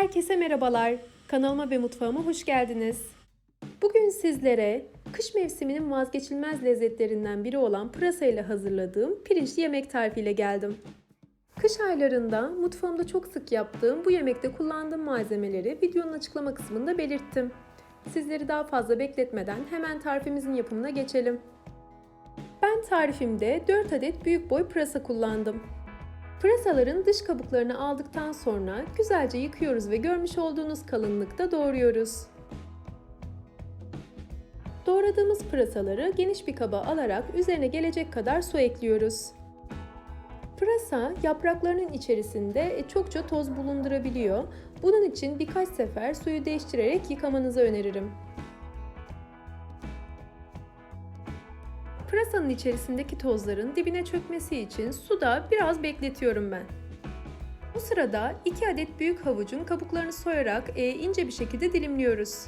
Herkese merhabalar. Kanalıma ve mutfağıma hoş geldiniz. Bugün sizlere kış mevsiminin vazgeçilmez lezzetlerinden biri olan pırasa ile hazırladığım pirinçli yemek tarifiyle geldim. Kış aylarında mutfağımda çok sık yaptığım bu yemekte kullandığım malzemeleri videonun açıklama kısmında belirttim. Sizleri daha fazla bekletmeden hemen tarifimizin yapımına geçelim. Ben tarifimde 4 adet büyük boy pırasa kullandım. Pırasaların dış kabuklarını aldıktan sonra güzelce yıkıyoruz ve görmüş olduğunuz kalınlıkta doğruyoruz. Doğradığımız pırasaları geniş bir kaba alarak üzerine gelecek kadar su ekliyoruz. Pırasa yapraklarının içerisinde çokça toz bulundurabiliyor. Bunun için birkaç sefer suyu değiştirerek yıkamanızı öneririm. Pırasanın içerisindeki tozların dibine çökmesi için suda biraz bekletiyorum ben. Bu sırada 2 adet büyük havucun kabuklarını soyarak e, ince bir şekilde dilimliyoruz.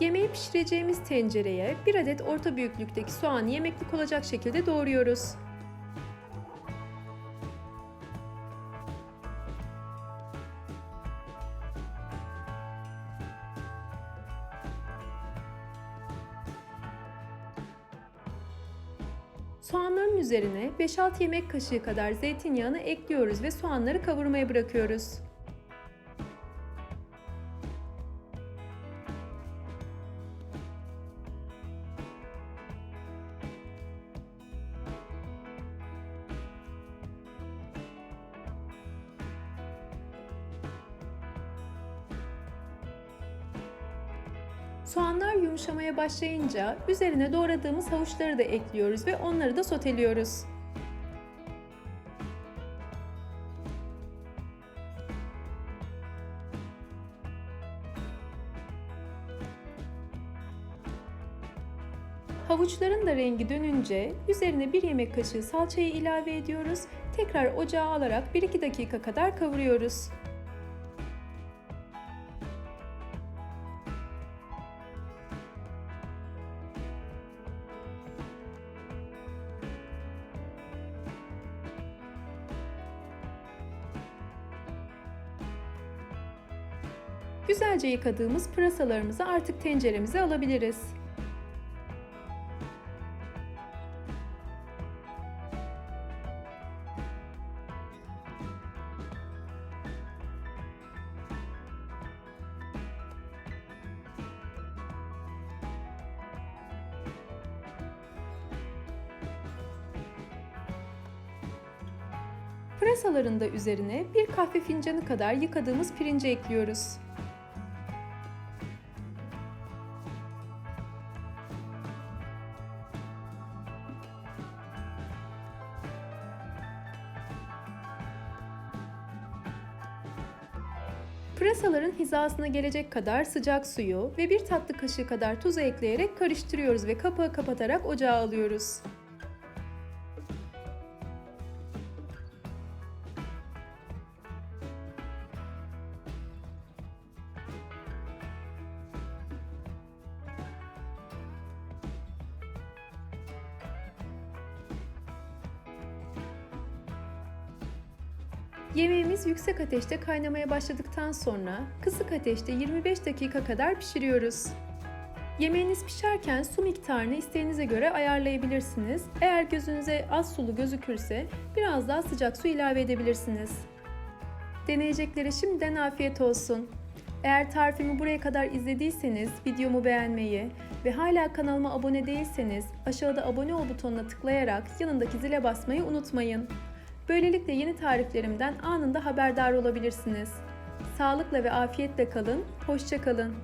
Yemeği pişireceğimiz tencereye bir adet orta büyüklükteki soğanı yemeklik olacak şekilde doğruyoruz. Soğanların üzerine 5-6 yemek kaşığı kadar zeytinyağını ekliyoruz ve soğanları kavurmaya bırakıyoruz. Soğanlar yumuşamaya başlayınca üzerine doğradığımız havuçları da ekliyoruz ve onları da soteliyoruz. Havuçların da rengi dönünce üzerine bir yemek kaşığı salçayı ilave ediyoruz. Tekrar ocağa alarak 1-2 dakika kadar kavuruyoruz. Güzelce yıkadığımız pırasalarımızı artık tenceremize alabiliriz. Pırasaların da üzerine bir kahve fincanı kadar yıkadığımız pirinci ekliyoruz. Pırasaların hizasına gelecek kadar sıcak suyu ve bir tatlı kaşığı kadar tuzu ekleyerek karıştırıyoruz ve kapağı kapatarak ocağa alıyoruz. Yemeğimiz yüksek ateşte kaynamaya başladıktan sonra kısık ateşte 25 dakika kadar pişiriyoruz. Yemeğiniz pişerken su miktarını isteğinize göre ayarlayabilirsiniz. Eğer gözünüze az sulu gözükürse biraz daha sıcak su ilave edebilirsiniz. Deneyeceklere şimdiden afiyet olsun. Eğer tarifimi buraya kadar izlediyseniz videomu beğenmeyi ve hala kanalıma abone değilseniz aşağıda abone ol butonuna tıklayarak yanındaki zile basmayı unutmayın. Böylelikle yeni tariflerimden anında haberdar olabilirsiniz. Sağlıkla ve afiyetle kalın, hoşça kalın.